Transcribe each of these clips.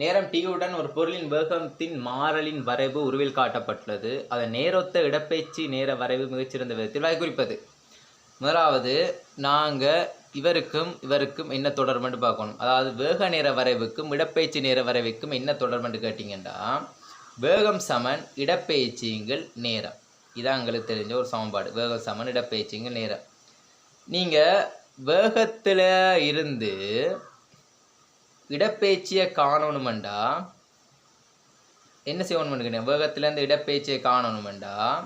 நேரம் டியுடன் ஒரு பொருளின் வேகத்தின் மாறலின் வரைவு உருவில் காட்டப்பட்டுள்ளது. அதன் நேரொத்த இடப்பெயர்ச்சி நேர வரைவு மிகச்சிறந்த விதத்தில் வகை குறிப்பது முதலாவது நாங்கள் இவருக்கும் இவருக்கும் என்ன தொடர்புன்னு பார்க்கணும். அதாவது வேக நேர வரைவுக்கும் இடப்பெயர்ச்சி நேர வரைவுக்கும் என்ன தொடர்புன்னு கேட்டிங்கன்னா வேகம் சமன் இடப்பெயர்ச்சிங்கள் நேரம். இதான் எங்களுக்கு தெரிஞ்ச ஒரு சமன்பாடு. வேகம் சமன் இடப்பெயர்ச்சிங்கள் நேரம். நீங்கள் வேகத்தில் இருந்து இடப்பெயர்ச்சியை காணணுமெண்டா? என்ன செய்யணுமெண்டு வேகத்துலேருந்து இடப்பெயர்ச்சியை காணணுமெண்டா?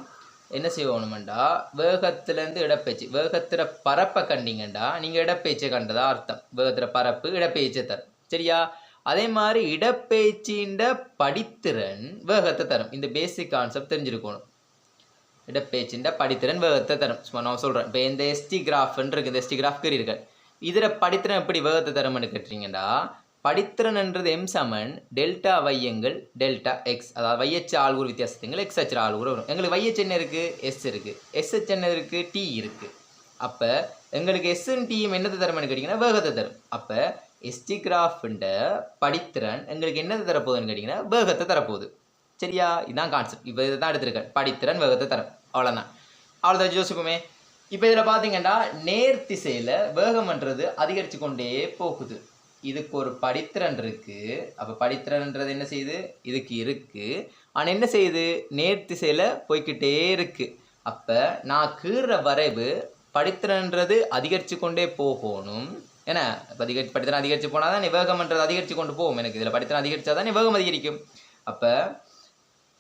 என்ன செய்யணுமெண்டா? வேகத்துலேருந்து இடப்பெயர்ச்சி வேகத்தில் பரப்பை கண்டிங்கண்டா. நீங்கள் இடப்பெயர்ச்சியை கண்டதா அர்த்தம். வேகத்தில் பரப்பு இடப்பெயர்ச்சியை தரும். சரியா? அதே மாதிரி இடப்பெயர்ச்சின்ற படித்திறன் வேகத்தை தரும். இந்த பேசிக் கான்செப்ட் தெரிஞ்சிருக்கணும். இடப்பெயர்ச்சின்ற படித்திறன் வேகத்தை தரும். சும்மா நான் சொல்கிறேன் இப்போ இந்த எஸ்டி கிராஃப்னு இருக்குது இந்த எஸ்டி கிராஃப் கீறிர்கள் இதில் படித்திறன் எப்படி வேகத்தை தரும்னு கேட்டீங்கன்னா படித்திறன்ன்றது எம் சமன் டெல்டா வையங்கள் டெல்டா எக்ஸ் அதாவது வையச்சு ஆள்கூர் வித்தியாசத்துங்கள் எக்ஸ் அச்சு ஆள்கூர் வரும். எங்களுக்கு வையச்சு என்ன இருக்குது எஸ் இருக்குது எஸ்ஹெச் என்ன இருக்குது டி இருக்குது அப்போ எங்களுக்கு எஸ்என் டியும் என்னத்தை தரும்னு கேட்டிங்கன்னா வேகத்தை தரும். அப்போ எஸ்டி கிராஃப்ன்ற படித்திறன் எங்களுக்கு என்னத்தை தரப்போகுதுன்னு கேட்டிங்கன்னா வேகத்தை தரப்போகுது. சரியா? இதுதான் கான்செப்ட் இப்போ இதை தான் எடுத்திருக்கேன். படித்திறன் வேகத்தை தரும். அவ்வளோதான் அவ்வளோதான் யோசிப்போமே. இப்போ இதில் பார்த்தீங்கன்னா நேர்த்திசையில் வேகம்ன்றது அதிகரித்து கொண்டே போகுது. இதுக்கு ஒரு படித்திறன் இருக்குது அப்போ படித்திறன்ன்றது என்ன செய்யுது? இதுக்கு இருக்குது ஆனால் என்ன செய்யுது? நேர் திசையில் போய்க்கிட்டே இருக்குது அப்போ நான் கீற வரைவு படித்திறன்றது அதிகரித்து கொண்டே போகணும். ஏன்னா இப்போ அதிகரி படித்திறன் அதிகரித்து போனால் தான் நிவேகம்ன்றது அதிகரித்து கொண்டு போகும். எனக்கு இதில் படித்திறன் அதிகரித்தா தான் நிவேகம் அதிகரிக்கும். அப்போ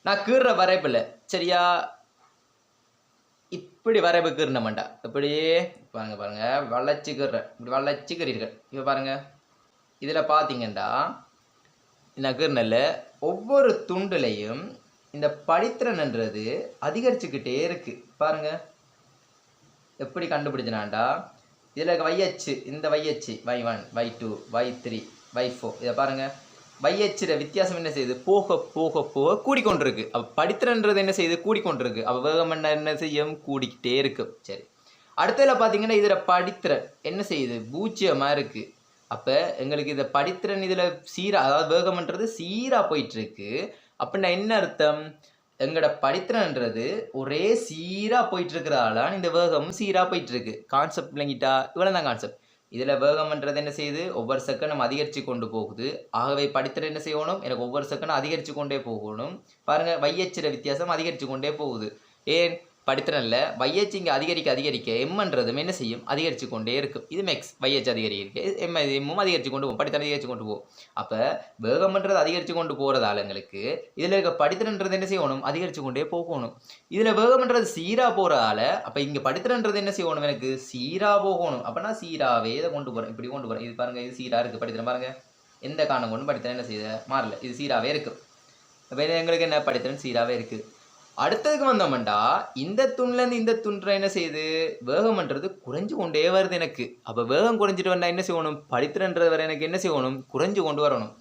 நான் கீற வரைப்பில் சரியா? இப்படி வரைவு கீறின மாட்டா இப்படியே பாருங்கள் பாருங்கள் வளர்ச்சி கீறேன் இப்படி வளைச்சி கீறீர்கள். இப்போ பாருங்கள் இதில் பார்த்தீங்கன்னா இந்த கீர்னல்ல ஒவ்வொரு துண்டுலையும் இந்த படித்திறன்ன்றது அதிகரிச்சுக்கிட்டே இருக்குது பாருங்கள் எப்படி கண்டுபிடிச்சினாண்டா? இதில் வையச்சு இந்த வையச்சு y one y two y three y four இதை பாருங்கள் வையச்சிட வித்தியாசம் என்ன செய்யுது? போக போக போக கூடிக்கொண்டிருக்கு. அப்போ படித்திறன்றது என்ன செய்யுது? கூடிக்கொண்டிருக்கு. அப்போ வேகம் என்ன என்ன செய்யும்? கூடிக்கிட்டே இருக்கு. சரி. அடுத்ததில் பார்த்தீங்கன்னா இதில் படித்திறன் என்ன செய்யுது? பூஜ்ஜியமாக இருக்குது அப்போ எங்களுக்கு இதை படித்திறன் இதில் சீராக அதாவது வேகம்ன்றது சீராக போயிட்டுருக்கு. அப்படின்னா என்ன அர்த்தம்? எங்களோட படித்திறன்றது ஒரே சீராக போயிட்டுருக்கிறதால இந்த வேகம் சீராக போயிட்டுருக்கு. கான்செப்ட் விளங்கிட்டா? இவ்வளோ தான் கான்செப்ட் இதில் வேகம்ன்றது என்ன செய்யுது? ஒவ்வொரு செகண்டும் அதிகரித்து கொண்டு போகுது. ஆகவே படித்திறன் என்ன செய்யணும்? எனக்கு ஒவ்வொரு செகண்டும் அதிகரித்து கொண்டே போகணும். பாருங்கள் வையச்சிற வித்தியாசம் அதிகரித்து கொண்டே போகுது. ஏன்? படித்திறனில் வையச்சு இங்கே அதிகரிக்க அதிகரிக்க எம்ன்றதும் என்ன செய்யும்? அதிகரித்து கொண்டே இருக்கும். இது மேக்ஸ் வையச்சு அதிகரிக்க எம் எம்மும் அதிகரித்து கொண்டு போகும். படித்திறன் அதிகரித்து கொண்டு போகும். அப்போ வேகம்ன்றது அதிகரித்து கொண்டு போகிறதால எங்களுக்கு இதில் இருக்க படித்திறன்றது என்ன செய்யணும்? அதிகரித்து கொண்டே போகணும். இதில் வேகம்ன்றது சீராக போகிறதால அப்போ இங்கே படித்திறன்றது என்ன செய்யணும் எனக்கு? சீராக போகணும். அப்போனா சீராகவே இதை கொண்டு போகிறேன். இப்படி கொண்டு போகிறேன். இது பாருங்கள் இது சீராக இருக்குது படித்திறன் பாருங்கள் எந்த காரணம் கொண்டு படித்திறன் என்ன செய்யுது மாறல. இது சீராகவே இருக்குது அப்போ எங்களுக்கு என்ன? படித்திறன் சீராகவே இருக்குது அடுத்ததுக்கு வந்தோம்டா இந்த துண்லேருந்து இந்த துன்ற என்ன செய்யுது? வேகம்ன்றது குறைஞ்சு கொண்டே வருது எனக்கு. அப்போ வேகம் குறைஞ்சிட்டு வந்தால் என்ன செய்யணும்? படித்திரன்றது வரை எனக்கு என்ன செய்யணும்? குறைஞ்சு கொண்டு வரணும்.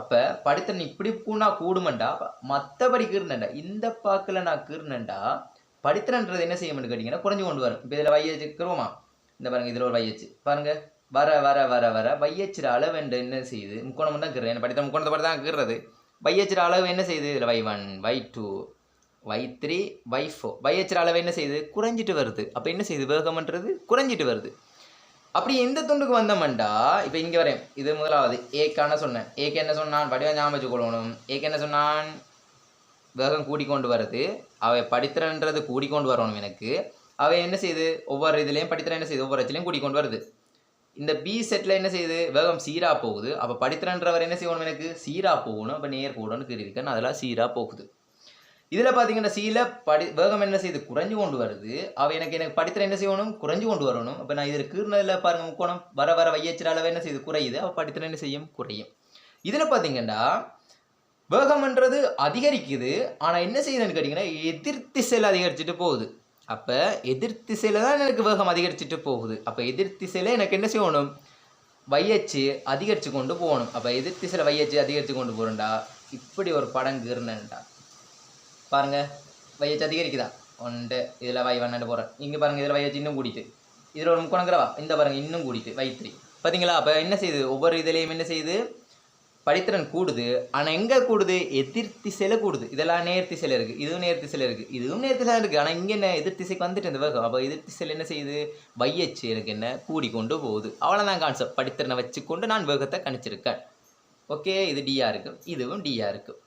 அப்போ படித்திறன் இப்படி பூனா கூடுமண்டா? மற்றபடி கீர்னண்டா இந்த பாக்கில் நான் கீர்னண்டா படித்திரன்றது என்ன செய்யணும்னு கேட்டிங்கன்னா குறைஞ்சு கொண்டு வரும். இப்போ இதில் வையச்சு கிருவமா இந்த பாருங்கள் இதில் ஒரு வையச்சு பாருங்கள் வர வர வர வர வையச்சிற அளவு என்ன செய்யுது? முக்கோணம் தான் கீறேன் படித்த முக்கோணத்தை படி தான் கீறது வையச்சிற அளவு என்ன செய்யுது? இதில் y one y two y three y four அளவு என்ன செய்யுது குறைஞ்சிட்டு வருது. அப்போ என்ன செய்யுது வேகம்ன்றது குறைஞ்சிட்டு வருது. அப்படி எந்த துண்டுக்கு வந்தோம்டா இப்போ இங்கே வரேன். இது முதலாவது. ஏக்கான சொன்னேன். ஏக்கு என்ன சொன்னான்? வடிவம் ஞாபகம் வச்சுக்கொள்ளணும் ஏக்கு என்ன சொன்னான்? வேகம் கூடிக்கொண்டு வருது. அவை படித்திறன்றது கூடிக்கொண்டு வரணும் எனக்கு. அவை என்ன செய்யுது ஒவ்வொரு இதுலேயும் படித்திறன் என்ன செய்யுது ஒவ்வொரு இடத்துலையும் கூடிக்கொண்டு வருது. இந்த பி செட்டில் என்ன செய்யுது வேகம் சீராக போகுது. அப்போ படித்திறன்றவர் என்ன செய்யணும் எனக்கு? சீராக போகணும். அப்போ நேர் போகணும்னு கீறியிருக்கேன் அதெல்லாம் சீராக போகுது. இதில் பார்த்தீங்கன்னா சீல படி வேகம் என்ன செய்யுது குறைஞ்சு கொண்டு வருது. அவள் எனக்கு எனக்கு படித்தல் என்ன செய்யணும்? குறைஞ்சு கொண்டு வரணும். அப்போ நான் இதில் கீர்னதில் பாருங்கள் முக்கோணம். வர வர வையச்சிற அளவு என்ன செய்யுது குறையுது. அவள் படித்திற என்ன செய்யும்? குறையும். இதில் பார்த்தீங்கன்னா வேகம்ன்றது அதிகரிக்குது. ஆனால் என்ன செய்யுதுன்னு கேட்டிங்கன்னா எதிர் திசையில் அதிகரிச்சுட்டு போகுது. அப்போ எதிர் திசையில் தான் எனக்கு வேகம் அதிகரிச்சுட்டு போகுது. அப்போ எதிர் திசையில் எனக்கு என்ன செய்யணும்? வையச்சு அதிகரித்து கொண்டு போகணும். அப்போ எதிர் திசையில் வையச்சு அதிகரித்து கொண்டு போகிறேன்டா இப்படி ஒரு படம் கீர்னண்டா பாருங்க வையச்சு அதிகரிக்குதா? ஒன்று இதில் வை வண்ணு போகிறேன் இங்கே பாருங்கள் இதில் வையச்சு இன்னும் கூடிட்டு. இதில் ஒரு முக்கணங்கிறவா இந்த பாருங்க இன்னும் கூடிட்டு வை த்ரீ பார்த்தீங்களா அப்போ என்ன செய்யுது? ஒவ்வொரு இதுலேயும் என்ன செய்யுது? படித்திறன் கூடுது. ஆனால் எங்கே கூடுது? எதிர்த்தி திசையில் கூடுது. இதெல்லாம் நேர்த்தி திசையில் இருக்குது இதுவும் நேர்த்தி திசையில் இருக்குது இதுவும் நேர்த்தி சில இருக்குது ஆனால் இங்கே என்ன? எதிர் திசைக்கு வந்துட்டு இந்த வேகம் அப்போ எதிர் திசையில் என்ன செய்யுது? வையச்சு எனக்கு என்ன? கூடிக்கொண்டு போகுது. அவ்வளோதான் கான்செப்ட் படித்திறனை வச்சுக்கொண்டு நான் வேகத்தை கணிச்சிருக்கேன். ஓகே இது டியா இருக்கும் இதுவும் டியா இருக்கும்